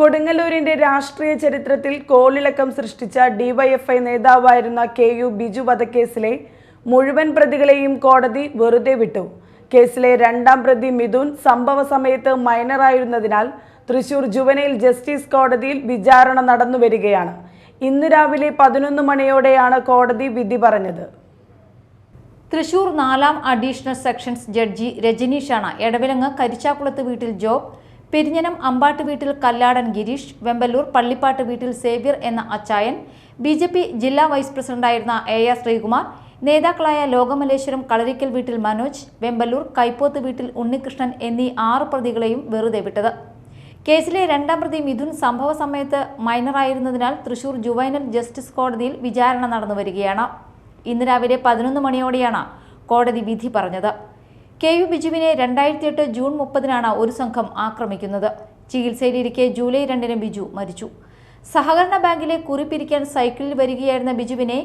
കൊടുങ്ങല്ലൂരിന്റെ രാഷ്ട്രീയ ചരിത്രത്തിൽ കോളിളക്കം സൃഷ്ടിച്ച ഡിവൈഎഫ്ഐ നേതാവായിരുന്ന കെ യു ബിജു വധക്കേസിലെ മുഴുവൻ പ്രതികളെയും കോടതി വെറുതെ വിട്ടു. കേസിലെ രണ്ടാം പ്രതി മിഥുൻ സംഭവ സമയത്ത് മൈനറായിരുന്നതിനാൽ തൃശൂർ ജുവനൈൽ ജസ്റ്റിസ് കോടതിയിൽ വിചാരണ നടന്നു വരികയാണ്. ഇന്ന് രാവിലെ പതിനൊന്ന് മണിയോടെയാണ് കോടതി വിധി പറഞ്ഞത്. തൃശൂർ നാലാം അഡീഷണൽ സെക്ഷൻസ് ജഡ്ജി രജനീഷാണ്. എടവിലങ്ങ് കരിച്ചാക്കുളത്ത് വീട്ടിൽ ജോബ് പെരിഞ്ഞനം അമ്പാട്ട് വീട്ടിൽ കല്ലാടൻ ഗിരീഷ് വെമ്പല്ലൂർ പള്ളിപ്പാട്ട് വീട്ടിൽ സേവ്യർ എന്ന അച്ചായൻ ബി ജെ പി ജില്ലാ വൈസ് പ്രസിഡന്റായിരുന്ന എ ആർ ശ്രീകുമാർ നേതാക്കളായ ലോകമലേശ്വരം കളരിക്കൽ വീട്ടിൽ മനോജ് വെമ്പല്ലൂർ കൈപ്പോത്ത് വീട്ടിൽ ഉണ്ണികൃഷ്ണൻ എന്നീ ആറ് പ്രതികളെയും വെറുതെ വിട്ടത്. കേസിലെ രണ്ടാം പ്രതി മിഥുൻ സംഭവ സമയത്ത് മൈനറായിരുന്നതിനാൽ തൃശൂർ ജുവൈനൽ ജസ്റ്റിസ് കോടതിയിൽ വിചാരണ നടന്നു വരികയാണ്. ഇന്ന് രാവിലെ പതിനൊന്ന് മണിയോടെയാണ് കോടതി വിധി പറഞ്ഞത്. കെ യു ബിജുവിനെ രണ്ടായിരത്തി എട്ട് ജൂൺ മുപ്പതിനാണ് ഒരു സംഘം ആക്രമിക്കുന്നത്. ചികിത്സയിലിരിക്കെ ജൂലൈ രണ്ടിന് ബിജു മരിച്ചു. സഹകരണ ബാങ്കിലെ കുറിപ്പിരിക്കാൻ സൈക്കിളിൽ വരികയായിരുന്ന ബിജുവിനെ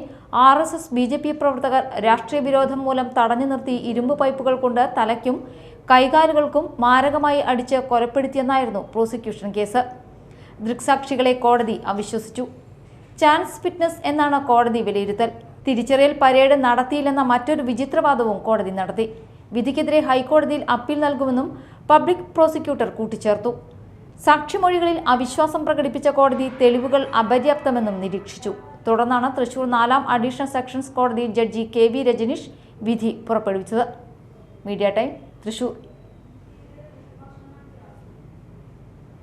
R S S B J P പ്രവർത്തകർ രാഷ്ട്രീയ വിരോധം മൂലം തടഞ്ഞു നിർത്തി ഇരുമ്പ് പൈപ്പുകൾ കൊണ്ട് തലയ്ക്കും കൈകാലുകൾക്കും മാരകമായി അടിച്ച് കൊലപ്പെടുത്തിയെന്നായിരുന്നു പ്രോസിക്യൂഷൻ കേസ്. ദൃക്സാക്ഷികളെ കോടതി അവിശ്വസിച്ചു. ചാൻസ് ഫിറ്റ്നസ് എന്നാണ് കോടതി വിലയിരുത്തൽ. തിരിച്ചറിയൽ പരേഡ് നടത്തിയില്ലെന്ന മറ്റൊരു വിചിത്രവാദവും കോടതി നടത്തി. വിധിക്കെതിരെ ഹൈക്കോടതിയിൽ അപ്പീൽ നൽകുമെന്നും പബ്ലിക് പ്രോസിക്യൂട്ടർ കൂട്ടിച്ചേർത്തു. സാക്ഷിമൊഴികളിൽ അവിശ്വാസം പ്രകടിപ്പിച്ച കോടതി തെളിവുകൾ അപര്യാപ്തമെന്നും നിരീക്ഷിച്ചു. തുടർന്നാണ് തൃശൂർ നാലാം അഡീഷണൽ സെക്ഷൻസ് കോടതി ജഡ്ജി കെ വി രജനീഷ് വിധി പുറപ്പെടുവിച്ചത്. Media Time Thrissur.